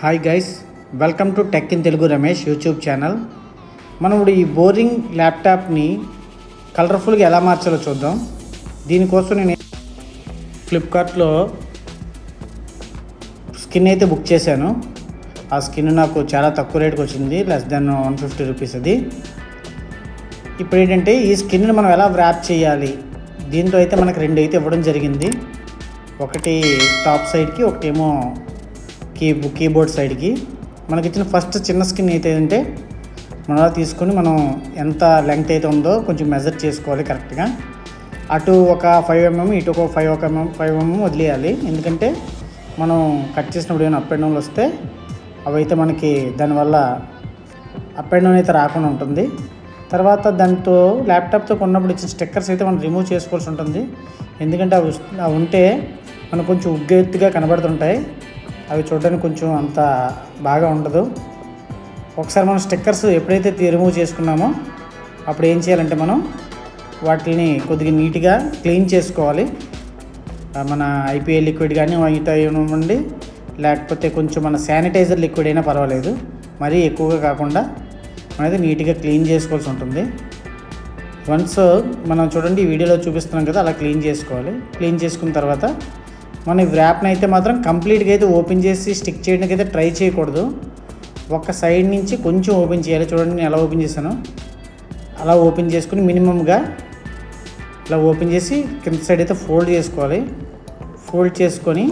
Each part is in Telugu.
Hi guys welcome to tech in Telugu Ramesh YouTube channel మనం ఇప్పుడు ఈ బోరింగ్ ల్యాప్టాప్ని కలర్ఫుల్గా ఎలా మార్చాలో చూద్దాం. దీనికోసం నేను ఫ్లిప్కార్ట్లో స్కిన్ అయితే బుక్ చేశాను. ఆ స్కిన్ నాకు చాలా తక్కువ రేటుకి వచ్చింది less than one fifty rupees అది. ఇప్పుడు ఏంటంటే ఈ స్కిన్ని మనం ఎలా వ్రాప్ చేయాలి? దీంతో అయితే మనకు రెండు అయితే ఇవ్వడం జరిగింది. ఒకటి టాప్ సైడ్కి ఒకటేమో కీ కీబోర్డ్ సైడ్కి మనకి ఇచ్చిన ఫస్ట్ చిన్న స్కిన్ అయితే అంటే మనం తీసుకొని మనం ఎంత లెంగ్త్ అయితే ఉందో కొంచెం మెజర్ చేసుకోవాలి కరెక్ట్గా. అటు ఒక ఫైవ్ ఎంఎం ఇటు ఒక ఫైవ్ ఒక ఎంఎం ఫైవ్ ఎంఎం వదిలేయాలి. ఎందుకంటే మనం కట్ చేసినప్పుడు ఏమైనా అప్ అండ్ డౌన్లు వస్తే అవి అయితే మనకి దానివల్ల అప్ అండ్ డౌన్ అయితే రాకుండా ఉంటుంది. తర్వాత దాంతో ల్యాప్టాప్తో కొన్నప్పుడు ఇచ్చిన స్టిక్కర్స్ అయితే మనం రిమూవ్ చేసుకోవాల్సి ఉంటుంది. ఎందుకంటే అవి అవి ఉంటే మనకు కొంచెం ఉగ్గెత్తుగా కనబడుతుంటాయి. అవి చూడడానికి కొంచెం అంత బాగా ఉండదు. ఒకసారి మనం స్టిక్కర్స్ ఎప్పుడైతే రిమూవ్ చేసుకున్నామో అప్పుడు ఏం చేయాలంటే మనం వాటిని కొద్దిగా నీట్గా క్లీన్ చేసుకోవాలి. మన ఐపీఎల్ లిక్విడ్ కానీ ఇట ఇవ్వండి లేకపోతే కొంచెం మన శానిటైజర్ లిక్విడ్ అయినా పర్వాలేదు. మరీ ఎక్కువగా కాకుండా మనది నీట్గా క్లీన్ చేసుకోవాల్సి ఉంటుంది. వన్స్ మనం చూడండి ఈ వీడియోలో చూపిస్తున్నాం కదా అలా క్లీన్ చేసుకోవాలి. క్లీన్ చేసుకున్న తర్వాత మన ఈ వ్రాప్ని అయితే మాత్రం కంప్లీట్గా అయితే ఓపెన్ చేసి స్టిక్ చేయడానికి అయితే ట్రై చేయకూడదు. ఒక సైడ్ నుంచి కొంచెం ఓపెన్ చేయాలి. చూడండి నేను ఎలా ఓపెన్ చేశాను. అలా ఓపెన్ చేసుకుని మినిమంగా ఇలా ఓపెన్ చేసి కింద సైడ్ అయితే ఫోల్డ్ చేసుకోవాలి. ఫోల్డ్ చేసుకొని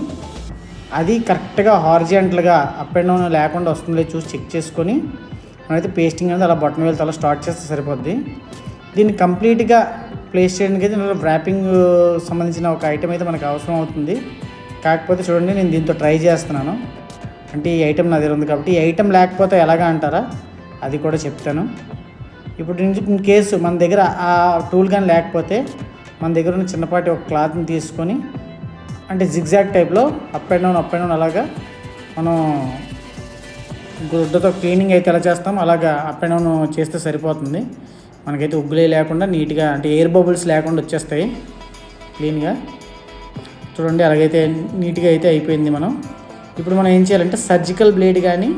అది కరెక్ట్గా హార్జెంటల్గా అప్ అండ్ డౌన్ లేకుండా వస్తుందో. చూసి చెక్ చేసుకొని మనమైతే పేస్టింగ్ అనేది అలా బటన్ వెళ్తే అలా స్టార్ట్ చేస్తే సరిపోద్ది. దీన్ని కంప్లీట్గా ప్లేస్ చేయడానికి అయితే ర్యాపింగ్ సంబంధించిన ఒక ఐటెం అయితే మనకు అవసరం అవుతుంది. కాకపోతే చూడండి నేను దీంతో ట్రై చేస్తున్నాను. అంటే ఈ ఐటెం నా దగ్గర ఉంది కాబట్టి ఈ ఐటెం లేకపోతే ఎలాగా అంటారా? అది కూడా చెప్తాను. ఇప్పుడు ఇన్- కేసు మన దగ్గర ఆ టూల్ కానీ లేకపోతే మన దగ్గర ఉన్న చిన్నపాటి ఒక క్లాత్ని తీసుకొని అంటే జిగ్జాగ్ టైప్లో up and down up and down అలాగా మనం గుడ్డతో క్లీనింగ్ అయితే ఎలా చేస్తాం అలాగా అప్ అండ్ డౌన్ చేస్తే సరిపోతుంది. మనకైతే ఉగ్గులే లేకుండా నీట్గా అంటే ఎయిర్ బబుల్స్ లేకుండా వచ్చేస్తాయి క్లీన్గా. చూడండి అలాగైతే నీట్గా అయితే అయిపోయింది మనం. ఇప్పుడు మనం ఏం చేయాలంటే సర్జికల్ బ్లేడ్ కానీ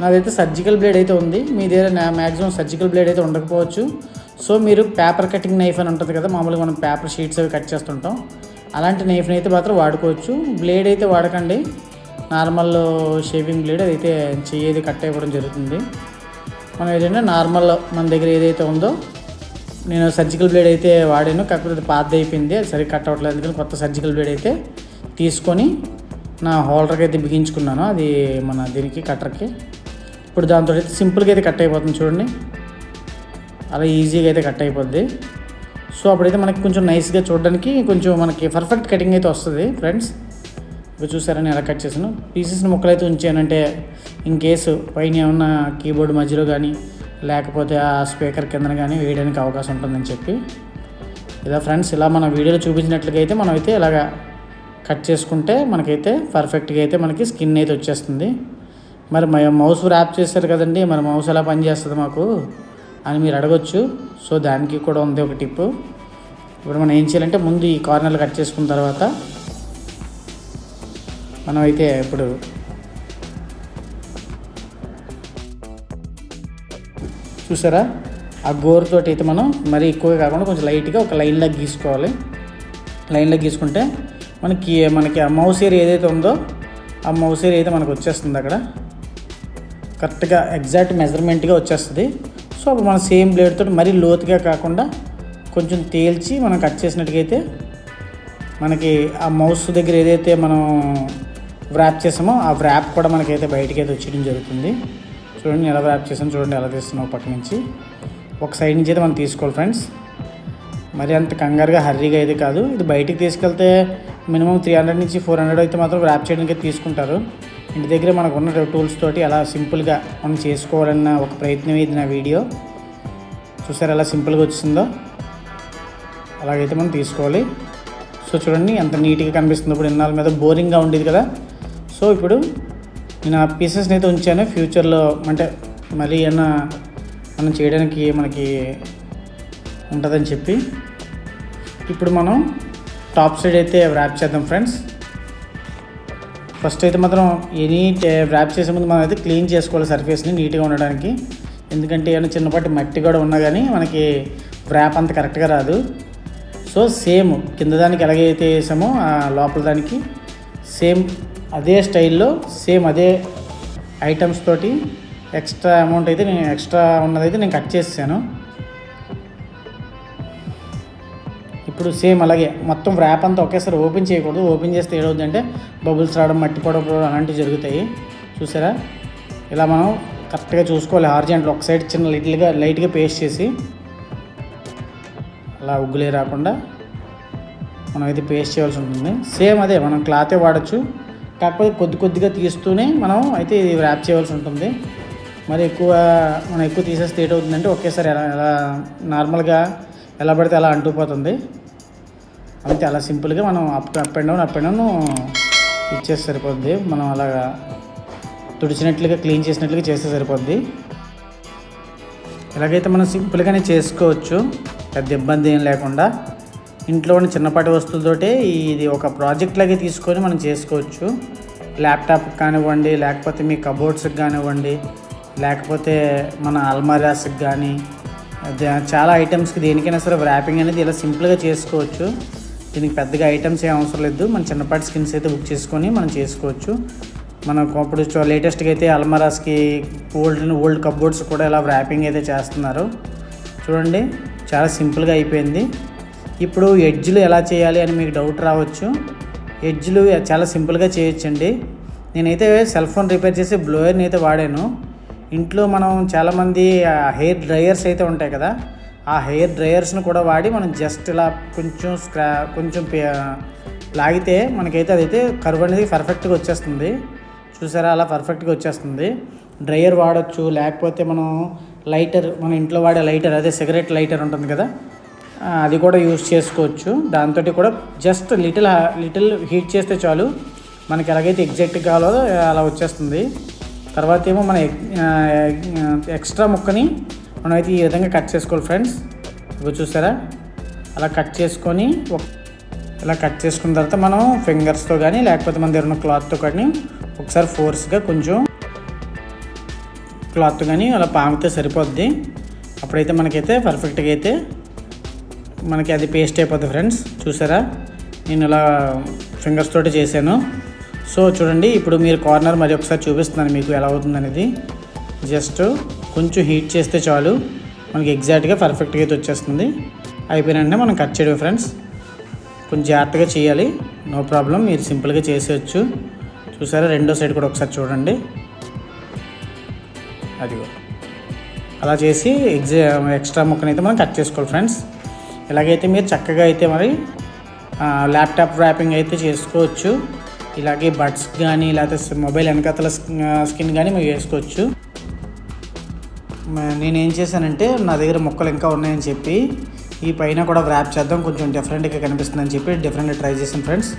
నాదైతే సర్జికల్ బ్లేడ్ అయితే ఉంది. మీ దగ్గర నా మ్యాక్సిమం సర్జికల్ బ్లేడ్ అయితే ఉండకపోవచ్చు. సో మీరు పేపర్ కటింగ్ నైఫ్ అని ఉంటుంది కదా మామూలుగా మనం పేపర్ షీట్స్ అవి కట్ చేస్తుంటాం. అలాంటి నైఫ్ని అయితే మాత్రం వాడుకోవచ్చు. బ్లేడ్ అయితే వాడకండి. నార్మల్ షేవింగ్ బ్లేడ్ అదైతే చెయ్యి కట్ అయిపోవడం జరుగుతుంది. మనం ఏదైనా నార్మల్ మన దగ్గర ఏదైతే ఉందో నేను సర్జికల్ బ్లేడ్ అయితే వాడాను. కాకపోతే పాత అయిపోయింది. అది సరిగ్గా కట్ అవ్వట్లేదు. అందుకని కొత్త సర్జికల్ బ్లేడ్ అయితే తీసుకొని నా హోల్డర్కి అయితే బిగించుకున్నాను. అది మన దీనికి కట్టర్కి ఇప్పుడు దాంతో అయితే సింపుల్గా అయితే కట్ అయిపోతుంది చూడండి. అలా ఈజీగా అయితే కట్ అయిపోద్ది. సో అప్పుడైతే మనకి కొంచెం నైస్గా చూడడానికి కొంచెం మనకి పర్ఫెక్ట్ కటింగ్ అయితే వస్తుంది ఫ్రెండ్స్ ఇప్పుడు చూసారని ఎలా కట్ చేశాను? పీసెస్ని ముక్కలు అయితే ఉంచానంటే ఇన్ కేసు పైన ఏమన్నా కీబోర్డ్ మధ్యలో కానీ లేకపోతే ఆ స్పీకర్ కిందన కానీ వేయడానికి అవకాశం ఉంటుందని చెప్పి. ఇలా ఫ్రెండ్స్ ఇలా మన వీడియోలో చూపించినట్లుగా అయితే మనం అయితే ఇలాగా కట్ చేసుకుంటే మనకైతే పర్ఫెక్ట్గా అయితే మనకి స్కిన్ అయితే వచ్చేస్తుంది. మరి మౌస్ ర్యాప్ చేశారు కదండి మరి మౌస్ ఎలా పనిచేస్తుంది మాకు అని మీరు అడగొచ్చు. సో దానికి కూడా ఉంది ఒక టిప్పు. ఇప్పుడు మనం ఏం చేయాలంటే ముందు ఈ కార్నర్లు కట్ చేసుకున్న తర్వాత మనం అయితే ఇప్పుడు చూసారా? ఆ గోరుతోటి అయితే మనం మరీ ఎక్కువగా కాకుండా కొంచెం లైట్గా ఒక లైన్లా గీసుకోవాలి. లైన్లో గీసుకుంటే మనకి మనకి ఆ మౌస్ ఏరియా ఏదైతే ఉందో ఆ మౌస్ ఏరియా అయితే మనకు వచ్చేస్తుంది అక్కడ. కరెక్ట్గా ఎగ్జాక్ట్ మెజర్మెంట్గా వచ్చేస్తుంది. సో అప్పుడు మనం సేమ్ బ్లేడ్ తోటి మరీ లోతుగా కాకుండా కొంచెం తేల్చి మనం కట్ చేసినట్టుగైతే మనకి ఆ మౌస్ దగ్గర ఏదైతే మనం వ్రాప్ చేసామో ఆ వ్రాప్ కూడా మనకైతే బయటకైతే అయితే వచ్చేయడం జరుగుతుంది. చూడండి ఎలా వ్రాప్ చేసాను చూడండి ఎలా తీస్తున్నాం పక్క నుంచి. ఒక సైడ్ నుంచి అయితే మనం తీసుకోవాలి ఫ్రెండ్స్ మరి అంత కంగారుగా హర్రీగా అయితే కాదు. ఇది బయటికి తీసుకెళ్తే మినిమం త్రీ హండ్రెడ్ నుంచి ఫోర్ హండ్రెడ్ అయితే మాత్రం ర్యాప్ చేయడానికి తీసుకుంటారు. ఇంటి దగ్గర మనకు ఉన్న టూల్స్ తోటి ఎలా సింపుల్గా మనం చేసుకోవాలన్న ఒక ప్రయత్నం ఇది నా వీడియో చూసారు ఎలా సింపుల్గా వచ్చిందో? అలాగైతే మనం తీసుకోవాలి. సో చూడండి ఎంత నీట్గా కనిపిస్తుంది. ఇప్పుడు ఇన్నాళ్ళ మీద బోరింగ్గా ఉండేది కదా. సో ఇప్పుడు నేను ఆ పీసెస్ని అయితే ఉంచాను ఫ్యూచర్లో అంటే మళ్ళీ ఏమన్నా మనం చేయడానికి మనకి ఉంటుందని చెప్పి. ఇప్పుడు మనం టాప్ సైడ్ అయితే ర్యాప్ చేద్దాం ఫ్రెండ్స్ ఫస్ట్ అయితే మాత్రం ఎనీ ర్యాప్ చేసే ముందు మనం అయితే క్లీన్ చేసుకోవాలి సర్ఫేస్ని నీట్గా ఉండడానికి. ఎందుకంటే ఏమైనా చిన్నపాటి మట్టి కూడా ఉన్నా కానీ మనకి ర్యాప్ అంత కరెక్ట్గా రాదు. సో సేమ్ కింద దానికి ఎలాగైతే వేసామో ఆ లోపల దానికి సేమ్ అదే స్టైల్లో సేమ్ అదే ఐటమ్స్ తోటి ఎక్స్ట్రా అమౌంట్ అయితే నేను ఎక్స్ట్రా ఉన్నదైతే నేను కట్ చేసాను ఇప్పుడు సేమ్ అలాగే మొత్తం ర్యాప్ అంతా ఒకేసారి ఓపెన్ చేయకూడదు. ఓపెన్ చేస్తే ఏడవుతుందంటే బబుల్స్ రావడం మట్టి పడడం అలాంటివి జరుగుతాయి. చూసారా? ఇలా మనం కరెక్ట్గా చూసుకోవాలి. హార్జెంట్లో ఒక సైడ్ చిన్న లిటిల్గా లైట్గా పేస్ట్ చేసి అలా ఉగ్గులే రాకుండా మనం అయితే పేస్ట్ చేయాల్సి ఉంటుంది. సేమ్ అదే మనం క్లాతే వాడచ్చు. కాకపోతే కొద్ది కొద్దిగా తీస్తూనే మనం అయితే ఇది ర్యాప్ చేయవలసి ఉంటుంది. మరి ఎక్కువ మనం ఎక్కువ తీసేస్తే ఏటవుతుందంటే ఒకేసారి ఎలా ఎలా నార్మల్గా ఎలా పడితే అలా అంటుపోతుంది అంతే అలా సింపుల్గా మనం up up and down up and down ఇచ్చేస్తే సరిపోద్ది. మనం అలాగా తుడిచినట్లుగా క్లీన్ చేసినట్లుగా చేస్తే సరిపోద్ది. ఎలాగైతే మనం సింపుల్గానే చేసుకోవచ్చు పెద్ద ఇబ్బంది ఏం లేకుండా ఇంట్లో ఉన్న చిన్నపాటి వస్తువులతోటే ఇది ఒక ప్రాజెక్ట్ లాగే తీసుకొని మనం చేసుకోవచ్చు. ల్యాప్టాప్ కానివ్వండి లేకపోతే మీ కబోర్డ్స్కి కానివ్వండి లేకపోతే మన అల్మారాస్కి కానీ చాలా ఐటమ్స్కి దేనికైనా సరే ర్యాపింగ్ అనేది ఇలా సింపుల్గా చేసుకోవచ్చు. దీనికి పెద్దగా ఐటమ్స్ ఏం అవసరం లేదు. మన చిన్నపాటి స్కిన్స్ అయితే బుక్ చేసుకొని మనం చేసుకోవచ్చు. మనకు ఇప్పుడు లేటెస్ట్గా అయితే అల్మరాస్కి ఓల్డ్ ఓల్డ్ కబోర్డ్స్ కూడా ఇలా ర్యాపింగ్ అయితే చేస్తున్నారు. చూడండి చాలా సింపుల్గా అయిపోయింది. ఇప్పుడు ఎడ్జ్లు ఎలా చేయాలి అని మీకు డౌట్ రావచ్చు. ఎడ్జ్లు చాలా సింపుల్గా చేయొచ్చండి. నేనైతే సెల్ ఫోన్ రిపేర్ చేసి బ్లోయర్ని అయితే వాడాను. ఇంట్లో మనం చాలామంది హెయిర్ డ్రయర్స్ అయితే ఉంటాయి కదా ఆ హెయిర్ డ్రయర్స్ని కూడా వాడి మనం జస్ట్ ఇలా కొంచెం స్క్రా కొంచెం లాగితే మనకైతే అదైతే కరువు అనేది పర్ఫెక్ట్గా వచ్చేస్తుంది. చూసారా? అలా పర్ఫెక్ట్గా వచ్చేస్తుంది. డ్రయర్ వాడచ్చు లేకపోతే మనం లైటర్ మన ఇంట్లో వాడే లైటర్ అదే సిగరెట్ లైటర్ ఉంటుంది కదా అది కూడా యూస్ చేసుకోవచ్చు. దాంతో కూడా జస్ట్ లిటిల్ లిటిల్ హీట్ చేస్తే చాలు. మనకి ఎలాగైతే ఎగ్జాక్ట్ కావాలో అలా వచ్చేస్తుంది. తర్వాత ఏమో మన ఎక్స్ట్రా ముక్కని మనమైతే ఈ విధంగా కట్ చేసుకోవాలి ఫ్రెండ్స్ ఇవి చూసారా? అలా కట్ చేసుకొని ఒక- ఇలా కట్ చేసుకున్న తర్వాత మనం ఫింగర్స్తో కానీ లేకపోతే మన దగ్గర ఉన్న క్లాత్తో కానీ ఒకసారి ఫోర్స్గా కొంచెం క్లాత్ కానీ అలా పామితే సరిపోద్ది. అప్పుడైతే మనకైతే పర్ఫెక్ట్గా అయితే మనకి అది పేస్ట్ అయిపోద్ది ఫ్రెండ్స్ చూసారా? నేను ఇలా ఫింగర్స్ తోటి చేశాను. సో చూడండి ఇప్పుడు మీరు కార్నర్ మరి ఒకసారి చూపిస్తున్నాను మీకు ఎలా అవుతుంది అనేది జస్ట్ కొంచెం హీట్ చేస్తే చాలు. మనకి ఎగ్జాక్ట్గా పర్ఫెక్ట్గా అయితే వచ్చేస్తుంది. అయిపోయినంటే మనం కట్ చేయడం ఫ్రెండ్స్ కొంచెం జాగ్రత్తగా చేయాలి. నో ప్రాబ్లం మీరు సింపుల్గా చేసేయచ్చు. చూసారా రెండో సైడ్ కూడా ఒకసారి చూడండి. అదిగో. అలా చేసి ఎగ్జా ఎక్స్ట్రా ముక్కనైతే మనం కట్ చేసుకోవాలి ఫ్రెండ్స్ ఇలాగైతే మీరు చక్కగా అయితే మరి ల్యాప్టాప్ ర్యాపింగ్ అయితే చేసుకోవచ్చు. ఇలాగే బడ్స్ కానీ లేకపోతే మొబైల్ వెనకాతల స్కిన్ కానీ మీరు వేసుకోవచ్చు నేను ఏం చేశానంటే నా దగ్గర మొక్కలు ఇంకా ఉన్నాయని చెప్పి ఈ పైన కూడా వ్రాప్ చేద్దాం. కొంచెం డిఫరెంట్గా కనిపిస్తుందని చెప్పి డిఫరెంట్గా ట్రై చేసాను ఫ్రెండ్స్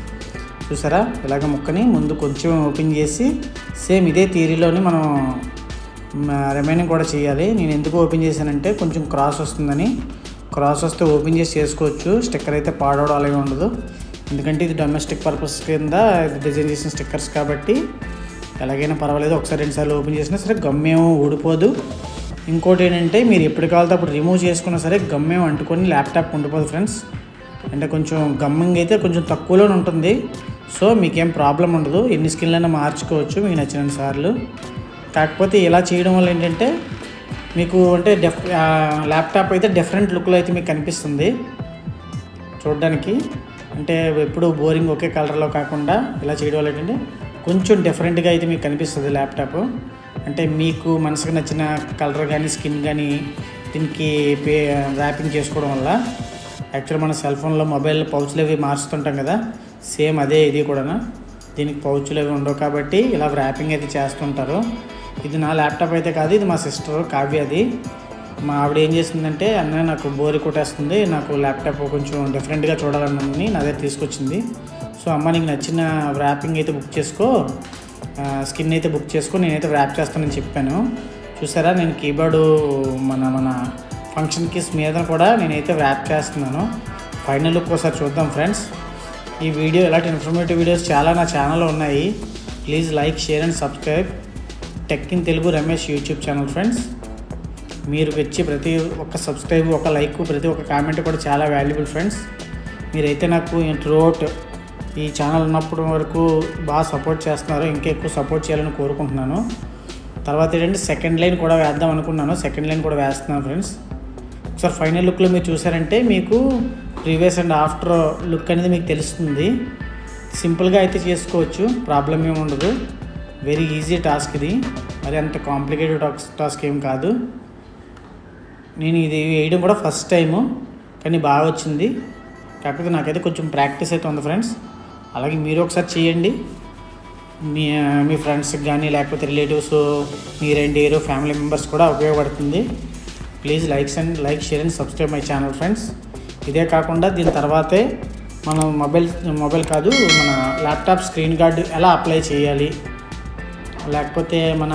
చూసారా? ఇలాగ ముక్కని ముందు కొంచెం ఓపెన్ చేసి సేమ్ ఇదే థీరీలోని మనం రిమైనింగ్ కూడా చేయాలి. నేను ఎందుకు ఓపెన్ చేశానంటే కొంచెం క్రాస్ వస్తుందని. క్రాస్ వస్తే ఓపెన్ చేసి చేసుకోవచ్చు. స్టిక్కర్ అయితే పాడవడం అలాగే ఉండదు. ఎందుకంటే ఇది డొమెస్టిక్ పర్పస్ కింద ఇది డిజైన్ చేసిన స్టిక్కర్స్ కాబట్టి ఎలాగైనా పర్వాలేదు. ఒకసారి రెండుసార్లు ఓపెన్ చేసినా సరే గమ్మేమో ఊడిపోదు. ఇంకోటి ఏంటంటే మీరు ఎప్పుడు కావాలితే అప్పుడు రిమూవ్ చేసుకున్నా సరే గమ్మేం అంటుకొని ల్యాప్టాప్ ఉండిపోదు ఫ్రెండ్స్. అంటే కొంచెం గమ్మింగ్ అయితే కొంచెం తక్కువలోనే ఉంటుంది. సో మీకేం ప్రాబ్లం ఉండదు. ఎన్ని స్కిన్లైనా మార్చుకోవచ్చు. మీకు నచ్చిన సార్లు. కాకపోతే ఇలా చేయడం వల్ల ఏంటంటే మీకు అంటే డెఫ్ ల్యాప్టాప్ అయితే డిఫరెంట్ లుక్లో అయితే మీకు కనిపిస్తుంది. చూడడానికి. అంటే ఎప్పుడు బోరింగ్ ఒకే కలర్లో కాకుండా ఇలా చేయడం వల్ల ఏంటంటే కొంచెం డిఫరెంట్గా అయితే మీకు కనిపిస్తుంది ల్యాప్టాప్ అంటే మీకు మనసుకు నచ్చిన కలర్ కానీ స్కిన్ కానీ దీనికి పే ర్యాపింగ్ చేసుకోవడం వల్ల యాక్చువల్ మన సెల్ ఫోన్లో మొబైల్ పౌచ్లు అవి మార్చుతుంటాం కదా. సేమ్ అదే ఇది కూడా దీనికి పౌచ్లు అవి ఉండవు కాబట్టి ఇలా ర్యాపింగ్ అయితే చేస్తుంటారు. ఇది నా ల్యాప్టాప్ అయితే కాదు ఇది మా సిస్టర్ కావ్యది మా ఆవిడ ఏం చేసిందంటే అన్న నాకు బోరి కొట్టేస్తుంది నాకు ల్యాప్టాప్ కొంచెం డిఫరెంట్గా చూడాలని నా దగ్గర తీసుకొచ్చింది. సో అమ్మ నీకు నచ్చిన ర్యాపింగ్ అయితే బుక్ చేసుకో స్కిన్ అయితే బుక్ చేసుకో నేనైతే ర్యాప్ చేస్తానని చెప్పాను. చూసారా నేను కీబోర్డు మన మన ఫంక్షన్ కీస్ మీద కూడా నేనైతే ర్యాప్ చేస్తున్నాను. ఫైనల్ లుక్ ఒకసారి చూద్దాం ఫ్రెండ్స్ ఈ వీడియో ఇలాంటి ఇన్ఫర్మేటివ్ వీడియోస్ చాలా నా ఛానల్లో ఉన్నాయి. Please like share and subscribe tech in Telugu Ramesh YouTube channel friends మీరు వచ్చి ప్రతి ఒక్క సబ్స్క్రైబ్ ఒక లైక్ ప్రతి ఒక్క కామెంట్ కూడా చాలా వాల్యుబుల్ ఫ్రెండ్స్ మీరైతే నాకు త్రూఅవుట్ ఈ ఛానల్ ఉన్నప్పటి వరకు బాగా సపోర్ట్ చేస్తున్నారు ఇంకా ఎక్కువ సపోర్ట్ చేయాలని కోరుకుంటున్నాను. తర్వాత ఏంటంటే సెకండ్ లైన్ కూడా వేద్దాం అనుకున్నాను సెకండ్ లైన్ కూడా వేస్తున్నాను ఫ్రెండ్స్ ఒకసారి ఫైనల్ లుక్లో మీరు చూసారంటే మీకు ప్రీవియస్ అండ్ ఆఫ్టర్ లుక్ అనేది మీకు తెలుస్తుంది. సింపుల్గా అయితే చేసుకోవచ్చు ప్రాబ్లం ఏమి ఉండదు. వెరీ ఈజీ టాస్క్ ఇది. మరి అంత కాంప్లికేటెడ్ టాస్క్ ఏం కాదు. నేను ఇది వేయడం కూడా ఫస్ట్ టైము కానీ బాగా వచ్చింది. కాకపోతే నాకైతే కొంచెం ప్రాక్టీస్ అయితే ఉంది ఫ్రెండ్స్. అలాగే మీరు ఒకసారి చేయండి. మీ మీ ఫ్రెండ్స్కి కానీ లేకపోతే రిలేటివ్స్ మీరండి ఏరో ఫ్యామిలీ మెంబర్స్ కూడా ఉపయోగపడుతుంది. Please likes and like share and subscribe my channel friends. ఇదే కాకుండా దీని తర్వాతే మనం మొబైల్ మొబైల్ కాదు మన ల్యాప్టాప్ స్క్రీన్ గార్డ్ ఎలా అప్లై చేయాలి లేకపోతే మన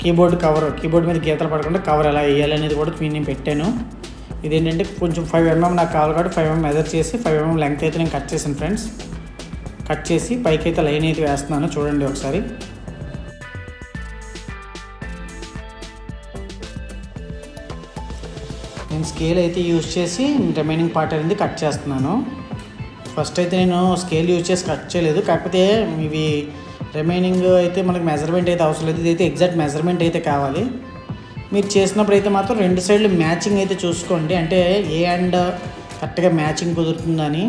కీబోర్డ్ కవర్ కీబోర్డ్ మీద గీతలు పడకుండా కవర్ ఎలా వేయాలి అనేది కూడా నేను పెట్టాను. ఇదేంటంటే కొంచెం ఫైవ్ ఎంఎం mm నాకు కావాలి కాబట్టి ఫైవ్ ఎంఎం మెజర్ చేసి ఫైవ్ ఎంఎం లెంగ్త్ అయితే నేను కట్ చేశాను ఫ్రెండ్స్ కట్ చేసి పైకి అయితే లైన్ అయితే వేస్తున్నాను. చూడండి ఒకసారి. నేను స్కేల్ అయితే యూజ్ చేసి రిమైనింగ్ పార్ట్ అనేది కట్ చేస్తున్నాను. ఫస్ట్ అయితే నేను స్కేల్ యూజ్ చేసి కట్ చేయలేదు. కాకపోతే ఇవి రిమైనింగ్ అయితే మనకి మెజర్మెంట్ అయితే అవసరం లేదు. ఇదైతే ఎగ్జాక్ట్ మెజర్మెంట్ అయితే కావాలి. మీరు చేసినప్పుడు అయితే మాత్రం రెండు సైడ్లు మ్యాచింగ్ అయితే చూసుకోండి. అంటే ఏ అండ్ కరెక్ట్గా మ్యాచింగ్ కుదురుతుందని.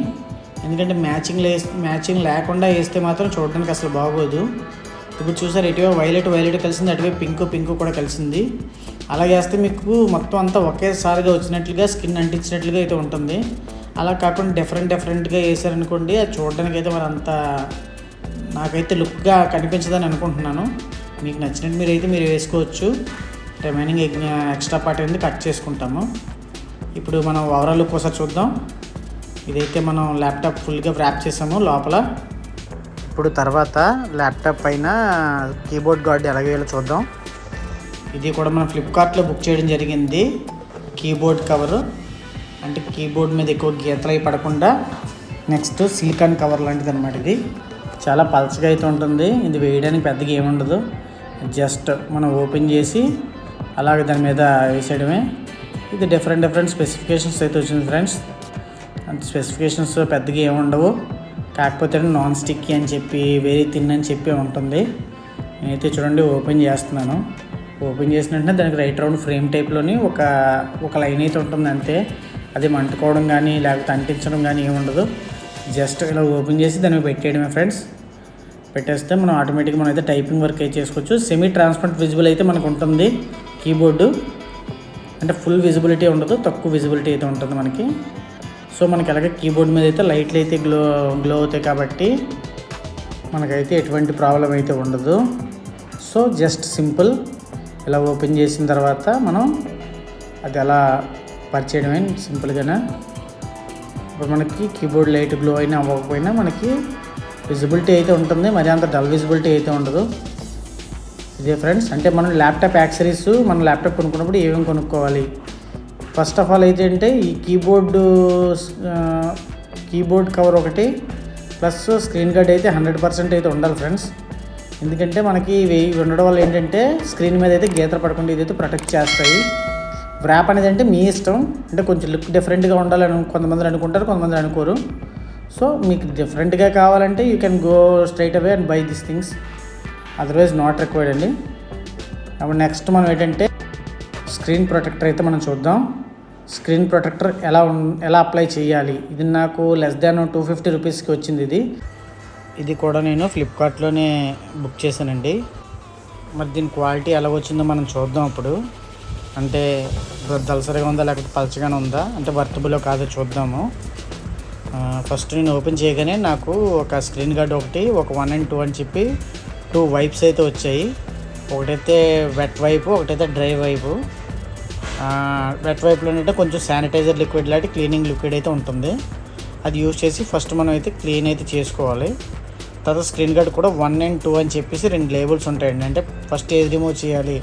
ఎందుకంటే మ్యాచింగ్ లే మ్యాచింగ్ లేకుండా వేస్తే మాత్రం చూడడానికి అసలు బాగోదు. ఇప్పుడు చూసారు ఇటువే వైలెట్ వైలెట్ కలిసింది అటువే పింక్ పింక్ కూడా కలిసింది. అలా వేస్తే మీకు మొత్తం అంతా ఒకేసారిగా వచ్చినట్లుగా స్కిన్ అంటించినట్లుగా అయితే ఉంటుంది. అలా కాకుండా డిఫరెంట్ డిఫరెంట్గా వేసారనుకోండి అది చూడడానికి అయితే మరి అంత నాకైతే లుక్గా కనిపించదని అనుకుంటున్నాను. మీకు నచ్చినట్టు మీరు అయితే మీరు వేసుకోవచ్చు. రిమైనింగ్ ఎక్స్ట్రా పార్ట్ అనేది కట్ చేసుకుంటాము. ఇప్పుడు మనం ఓవరాల్ లుక్ ఒకసారి చూద్దాం. ఇదైతే మనం ల్యాప్టాప్ ఫుల్గా వ్రాప్ చేసాము లోపల. ఇప్పుడు తర్వాత ల్యాప్టాప్ పైన కీబోర్డ్ గార్డ్ ఎలాగేయాలో చూద్దాం. ఇది కూడా మనం ఫ్లిప్కార్ట్లో బుక్ చేయడం జరిగింది. Keyboard cover. అంటే కీబోర్డ్ మీద ఎక్కువ గీతలు అయి పడకుండా నెక్స్ట్ సిలికాన్ కవర్ లాంటిది అనమాట ఇది. చాలా పలచగా అయితే ఉంటుంది. ఇది వేయడానికి పెద్దగా ఏముండదు జస్ట్ మనం ఓపెన్ చేసి అలాగే దాని మీద వేసేయడమే. ఇది డిఫరెంట్ డిఫరెంట్ స్పెసిఫికేషన్స్ అయితే వచ్చింది ఫ్రెండ్స్. అంత స్పెసిఫికేషన్స్ పెద్దగా ఏముండవు కాకపోతే నాన్ స్టిక్కీ అని చెప్పి వెరీ తిన్ అని చెప్పి ఉంటుంది. నేనైతే చూడండి ఓపెన్ చేస్తున్నాను. ఓపెన్ చేసిన వెంటనే దానికి రైట్ రౌండ్ ఫ్రేమ్ టైప్లోని ఒక ఒక లైన్ అయితే ఉంటుంది అంతే. అది మంటుకోవడం కానీ లేకపోతే అంటించడం కానీ ఏముండదు జస్ట్ ఇలా ఓపెన్ చేసి దానికి పెట్టేయడమే ఫ్రెండ్స్. పెట్టేస్తే మనం ఆటోమేటిక్గా మనం అయితే టైపింగ్ వర్క్ అయితే చేసుకోవచ్చు. సెమీ ట్రాన్స్పరెంట్ విజిబుల్ అయితే మనకు ఉంటుంది కీబోర్డు. అంటే ఫుల్ విజిబిలిటీ ఉండదు తక్కువ విజిబిలిటీ అయితే ఉంటుంది మనకి. సో మనకి అలాగే కీబోర్డ్ మీద అయితే లైట్లు అయితే గ్లో గ్లో అవుతాయి కాబట్టి మనకైతే ఎటువంటి ప్రాబ్లం అయితే ఉండదు. సో జస్ట్ సింపుల్ ఇలా ఓపెన్ చేసిన తర్వాత మనం అది అలా పరిచేయడమే సింపుల్గానే. ఇప్పుడు మనకి కీబోర్డ్ లైట్ గ్లో అయినా అవ్వకపోయినా మనకి విజిబిలిటీ అయితే ఉంటుంది. మరి అంత డల్ విజిబిలిటీ అయితే ఉండదు. ఇదే ఫ్రెండ్స్ అంటే మనం ల్యాప్టాప్ యాక్సరీస్ మనం ల్యాప్టాప్ కొనుక్కున్నప్పుడు ఏమేమి కొనుక్కోవాలి? ఫస్ట్ ఆఫ్ ఆల్ అయితే అంటే ఈ కీబోర్డు కీబోర్డ్ కవర్ ఒకటి ప్లస్ స్క్రీన్ గార్డ్ అయితే హండ్రెడ్ పర్సెంట్ అయితే ఉండాలి ఫ్రెండ్స్ ఎందుకంటే మనకి ఇవి ఉండడం వల్ల ఏంటంటే స్క్రీన్ మీద అయితే గీత పడకుండా ఇదైతే ప్రొటెక్ట్ చేస్తాయి. వ్రాప్ అనేది అంటే మీ ఇష్టం. అంటే కొంచెం లుక్ డిఫరెంట్గా ఉండాలని కొంతమంది అనుకుంటారు కొంతమంది అనుకోరు. సో మీకు డిఫరెంట్గా కావాలంటే you can go straight away and by this things otherwise not required అండి. అప్పుడు నెక్స్ట్ మనం ఏంటంటే స్క్రీన్ ప్రొటెక్టర్ అయితే మనం చూద్దాం. స్క్రీన్ ప్రొటెక్టర్ ఎలా ఎలా అప్లై చేయాలి? ఇది నాకు లెస్ దాన్ టూ ఫిఫ్టీ రూపీస్కి వచ్చింది ఇది. ఇది కూడా నేను ఫ్లిప్కార్ట్లోనే బుక్ చేశానండి. మరి దీని క్వాలిటీ ఎలా వచ్చిందో మనం చూద్దాం అప్పుడు. అంటే దలసరిగా ఉందా లేకపోతే పలచగానే ఉందా? అంటే వర్తబుల్లో కాదో చూద్దాము. ఫస్ట్ నేను ఓపెన్ చేయగానే నాకు ఒక స్క్రీన్ గార్డ్ ఒకటి ఒక వన్ అండ్ టూ అని చెప్పి టూ వైప్స్ అయితే వచ్చాయి. ఒకటైతే వెట్ వైపు ఒకటైతే డ్రై వైపు. వెట్ వైపులో అంటే కొంచెం శానిటైజర్ లిక్విడ్ లాంటి క్లీనింగ్ లిక్విడ్ అయితే ఉంటుంది. అది యూజ్ చేసి ఫస్ట్ మనం అయితే క్లీన్ అయితే చేసుకోవాలి. తర్వాత స్క్రీన్ గార్డ్ కూడా వన్ అండ్ టూ అని చెప్పేసి రెండు లేబుల్స్ ఉంటాయండి. అంటే ఫస్ట్ ఏది రిమూవ్ చేయాలి?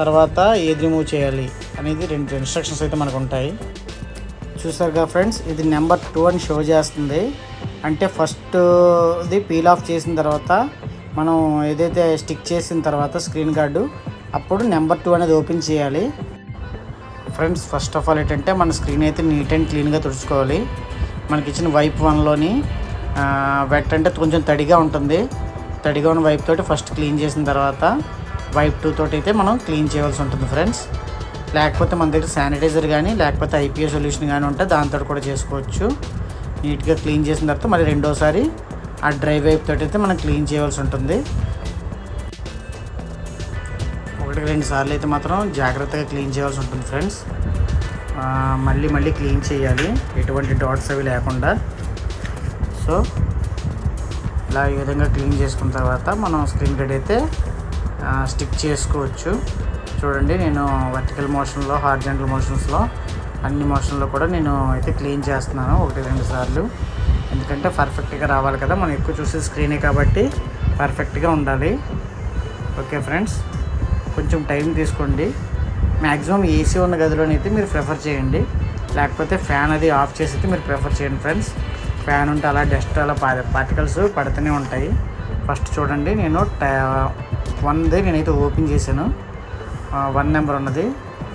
తర్వాత ఏది రిమూవ్ చేయాలి అనేది రెండు ఇన్స్ట్రక్షన్స్ అయితే మనకు ఉంటాయి చూసారుగా ఫ్రెండ్స్ ఇది నెంబర్ టూ అని షో చేస్తుంది. అంటే ఫస్ట్ ఇది పీల్ ఆఫ్ చేసిన తర్వాత మనం ఏదైతే స్టిక్ చేసిన తర్వాత స్క్రీన్ గార్డు అప్పుడు నెంబర్ టూ అనేది ఓపెన్ చేయాలి. ఫ్రెండ్స్ ఫస్ట్ ఆఫ్ ఆల్ ఏంటంటే మన స్క్రీన్ అయితే నీట్ అండ్ క్లీన్గా తుడుచుకోవాలి. మనకి ఇచ్చిన వైప్ వన్లోని వెట్ అంటే కొంచెం తడిగా ఉంటుంది. తడిగా ఉన్న వైప్ తోటి ఫస్ట్ క్లీన్ చేసిన తర్వాత వైప్ టూ తోటి అయితే మనం క్లీన్ చేయవలసి ఉంటుంది ఫ్రెండ్స్. లేకపోతే మన దగ్గర శానిటైజర్ కానీ లేకపోతే ఐపీఏ సొల్యూషన్ కానీ ఉంటే దాంతో కూడా చేసుకోవచ్చు. నీట్గా క్లీన్ చేసిన తర్వాత మళ్ళీ రెండోసారి ఆ డ్రై వైప్ తోటి అయితే మనం క్లీన్ చేయవలసి ఉంటుంది. ఒకటి రెండు సార్లు అయితే మాత్రం జాగ్రత్తగా క్లీన్ చేయాల్సి ఉంటుంది ఫ్రెండ్స్. మళ్ళీ మళ్ళీ క్లీన్ చేయాలి. ఎటువంటి డాట్స్ అవి లేకుండా. సో ఇలా ఈ విధంగా క్లీన్ చేసుకున్న తర్వాత మనం స్క్రీన్ గడ్ అయితే స్టిక్ చేసుకోవచ్చు. చూడండి నేను వర్టికల్ మోషన్లో హార్జెంటల్ మోషన్స్లో అన్ని మోషన్లో కూడా నేను అయితే క్లీన్ చేస్తున్నాను ఒకటి రెండు సార్లు. ఎందుకంటే పర్ఫెక్ట్గా రావాలి కదా మనం ఎక్కువ చూసే స్క్రీనే కాబట్టి పర్ఫెక్ట్గా ఉండాలి. ఓకే ఫ్రెండ్స్ కొంచెం టైం తీసుకోండి. మ్యాక్సిమం ఏసీ ఉన్న గదిలోనైతే మీరు ప్రిఫర్ చేయండి. లేకపోతే ఫ్యాన్ అది ఆఫ్ చేసి అయితే మీరు ప్రిఫర్ చేయండి ఫ్రెండ్స్ ఫ్యాన్ ఉంటే అలా డస్ట్ అలా పార్టికల్స్ పడుతూనే ఉంటాయి. ఫస్ట్ చూడండి నేను వన్ది నేనైతే ఓపెన్ చేశాను. వన్ నెంబర్ ఉన్నది.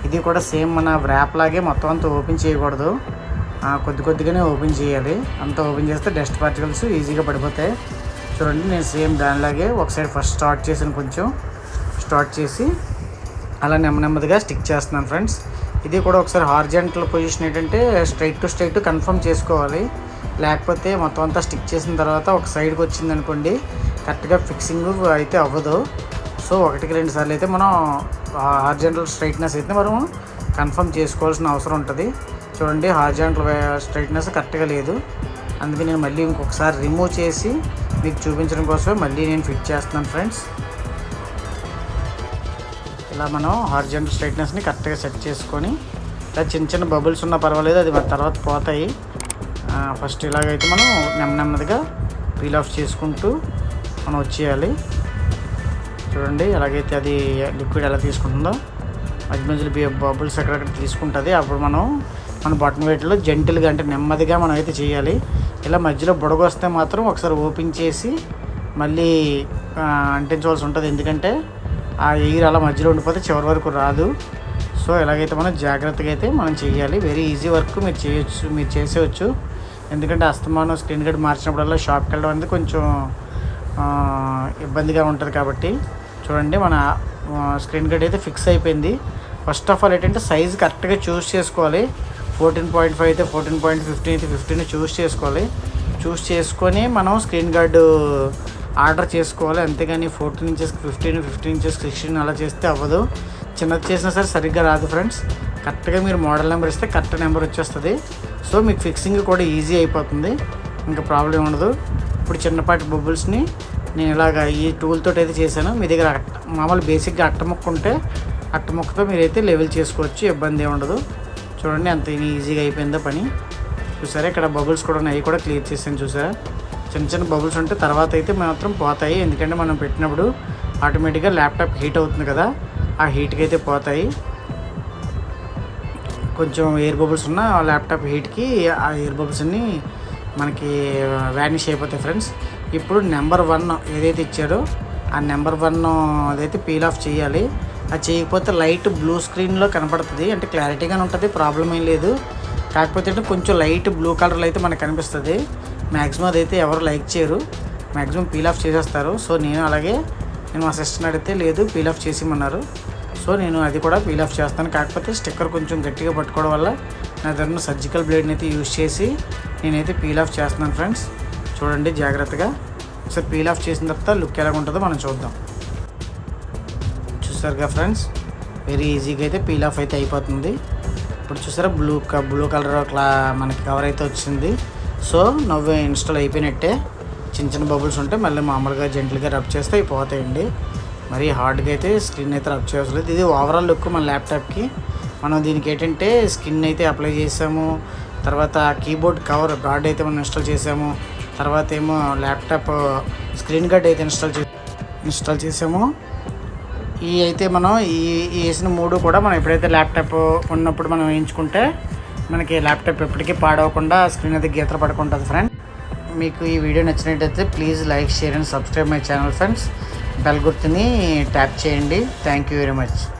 ఇది కూడా సేమ్ మన ర్యాప్ లాగే మొత్తం అంతా ఓపెన్ చేయకూడదు. కొద్ది కొద్దిగానే ఓపెన్ చేయాలి. అంతా ఓపెన్ చేస్తే డస్ట్ పార్టికల్స్ ఈజీగా పడిపోతాయి. చూడండి నేను సేమ్ దానిలాగే ఒక సైడ్ ఫస్ట్ స్టార్ట్ చేశాను కొంచెం. స్టార్ట్ చేసి అలా నెమ్మ నెమ్మదిగా స్టిక్ చేస్తున్నాను ఫ్రెండ్స్ ఇది కూడా ఒకసారి హార్జెంటల్ పొజిషన్ ఏంటంటే స్ట్రైట్ టు స్ట్రైట్ కన్ఫర్మ్ చేసుకోవాలి. లేకపోతే మొత్తం అంతా స్టిక్ చేసిన తర్వాత ఒక సైడ్కి వచ్చింది అనుకోండి కరెక్ట్గా ఫిక్సింగ్ అయితే అవ్వదు. సో ఒకటికి రెండు సార్లు అయితే మనం హార్జెంటల్ స్ట్రైట్నెస్ అయితే మనం కన్ఫర్మ్ చేసుకోవాల్సిన అవసరం ఉంటుంది. చూడండి హార్జెంటల్ స్ట్రైట్నెస్ కరెక్ట్గా లేదు. అందుకే నేను మళ్ళీ ఇంకొకసారి రిమూవ్ చేసి మీకు చూపించడం కోసమే మళ్ళీ నేను ఫిట్ చేస్తున్నాను ఫ్రెండ్స్. ఇలా మనం హార్జెంటల్ స్ట్రైట్నెస్ని కరెక్ట్గా సెట్ చేసుకొని ఇలా చిన్న చిన్న బబుల్స్ ఉన్నా పర్వాలేదు అది మన తర్వాత పోతాయి. ఫస్ట్ ఇలాగైతే మనం నెమ్మ నెమ్మదిగా పీల్ ఆఫ్ చేసుకుంటూ మనం వచ్చేయాలి. చూడండి ఎలాగైతే అది లిక్విడ్ ఎలా తీసుకుంటుందో మధ్య మధ్యలో బబుల్స్ ఎక్కడెక్కడ తీసుకుంటుంది అప్పుడు మనం మన బటన్ వెయిట్లో జెంటిల్గా అంటే నెమ్మదిగా మనం అయితే చేయాలి. ఇలా మధ్యలో బుడగొస్తే మాత్రం ఒకసారి ఓపెన్ చేసి మళ్ళీ అంటించవలసి ఉంటుంది. ఎందుకంటే ఆ ఎయిర్ అలా మధ్యలో ఉండిపోతే చివరి వరకు రాదు. సో ఎలాగైతే మనం జాగ్రత్తగా అయితే మనం చేయాలి. వెరీ ఈజీ వర్క్ మీరు చేయొచ్చు మీరు చేసేవచ్చు ఎందుకంటే అస్తమానం స్క్రీన్ గడ్ మార్చినప్పుడల్లా షాప్కి వెళ్ళడం అనేది కొంచెం ఇబ్బందిగా ఉంటుంది కాబట్టి చూడండి మన స్క్రీన్ గడ్ అయితే ఫిక్స్ అయిపోయింది. ఫస్ట్ ఆఫ్ ఆల్ ఏంటంటే సైజ్ కరెక్ట్గా చూస్ చేసుకోవాలి. ఫోర్టీన్ పాయింట్ ఫైవ్ అయితే ఫోర్టీన్ పాయింట్ ఫిఫ్టీన్ అయితే ఫిఫ్టీన్ చూస్ చేసుకోవాలి. చూస్ చేసుకొని మనం స్క్రీన్ గార్డు ఆర్డర్ చేసుకోవాలి. అంతేగాని fourteen inches fifteen fifteen inches sixteen అలా చేస్తే అవ్వదు. చిన్నది చేసినా సరే సరిగ్గా రాదు ఫ్రెండ్స్ కరెక్ట్గా మీరు మోడల్ నెంబర్ ఇస్తే కరెక్ట్ నెంబర్ వచ్చేస్తుంది. సో మీకు ఫిక్సింగ్ కూడా ఈజీ అయిపోతుంది. ఇంకా ప్రాబ్లం ఉండదు. ఇప్పుడు చిన్నపాటి బబుల్స్ని నేను ఇలాగ ఈ టూల్ అయితే చేశాను. మీ దగ్గర అట్ట- మామూలు బేసిక్గా అట్ట ముక్క ఉంటే అట్ట ముక్కతో మీరైతే లెవెల్ చేసుకోవచ్చు ఇబ్బంది ఉండదు. చూడండి అంత ఈజీగా అయిపోయిందో పని. చూసారా ఇక్కడ బబుల్స్ కూడా ఉన్నాయి అవి కూడా క్లియర్ చేసాను చూసారా? చిన్న చిన్న బబుల్స్ ఉంటే తర్వాత అయితే మాత్రం పోతాయి. ఎందుకంటే మనం పెట్టినప్పుడు ఆటోమేటిక్గా ల్యాప్టాప్ హీట్ అవుతుంది కదా ఆ హీట్కి అయితే పోతాయి. కొంచెం ఎయిర్ బబుల్స్ ఉన్న ఆ ల్యాప్టాప్ హీట్కి ఆ ఎయిర్ బబుల్స్ని మనకి వ్యానిష్ అయిపోతాయి ఫ్రెండ్స్ ఇప్పుడు నెంబర్ వన్ ఏదైతే ఇచ్చాడో ఆ నెంబర్ వన్ అదైతే పీల్ ఆఫ్ చేయాలి అది చేయకపోతే లైట్ బ్లూ స్క్రీన్లో కనపడుతుంది. అంటే క్లారిటీగానే ఉంటుంది ప్రాబ్లం ఏం లేదు. కాకపోతే ఏంటంటే కొంచెం లైట్ బ్లూ కలర్లో అయితే మనకు కనిపిస్తుంది. మ్యాక్సిమం అదైతే ఎవరు లైక్ చేయరు. మ్యాక్సిమం పీల్ ఆఫ్ చేసేస్తారు. సో నేను అలాగే నేను మా సిస్టర్ని అడిగితే లేదు పీల్ ఆఫ్ చేసిమన్నారు సో నేను అది కూడా పీల్ ఆఫ్ చేస్తాను. కాకపోతే స్టిక్కర్ కొంచెం గట్టిగా పట్టుకోవడం వల్ల నా దగ్గర సర్జికల్ బ్లేడ్ని అయితే యూజ్ చేసి నేనైతే పీల్ ఆఫ్ చేస్తున్నాను ఫ్రెండ్స్ చూడండి జాగ్రత్తగా. ఒకసారి పీల్ ఆఫ్ చేసిన తర్వాత లుక్ ఎలా ఉంటుందో మనం చూద్దాం. చూసారుగా ఫ్రెండ్స్ వెరీ ఈజీగా అయితే పీల్ ఆఫ్ అయితే అయిపోతుంది. ఇప్పుడు చూసారా బ్లూ క- బ్లూ కలర్ క్లా మనకి కవర్ అయితే వచ్చింది. సో నవ్వు ఇన్స్టాల్ అయిపోయినట్టే. చిన్న చిన్న బబుల్స్ ఉంటే మళ్ళీ మామూలుగా జెంట్లుగా రబ్ చేస్తే అవి పోతాయండి మరి హార్డ్గా అయితే స్క్రీన్ అయితే రబ్ చేయలేదు ఇది ఓవరాల్ లుక్ మన ల్యాప్టాప్కి మనం దీనికి ఏంటంటే స్కిన్ అయితే అప్లై చేసాము తర్వాత కీబోర్డ్ కవర్ గార్డ్ అయితే మనం ఇన్స్టాల్ చేసాము తర్వాత ఏమో ల్యాప్టాప్ స్క్రీన్ గార్డ్ అయితే ఇన్స్టాల్ చే ఇన్స్టాల్ చేసాము. ఈ అయితే మనం ఈ ఈ వేసిన మూడు కూడా మనం ఎప్పుడైతే ల్యాప్టాప్ ఉన్నప్పుడు మనం వేయించుకుంటే మనకి ల్యాప్టాప్ ఎప్పటికీ పాడవకుండా స్క్రీన్ అయితే గీతలు పడుకుంటుంది ఫ్రెండ్ మీకు ఈ వీడియో నచ్చినట్టయితే please like share and subscribe my channel friends bell గుర్తుని ట్యాప్ చేయండి. Thank you very much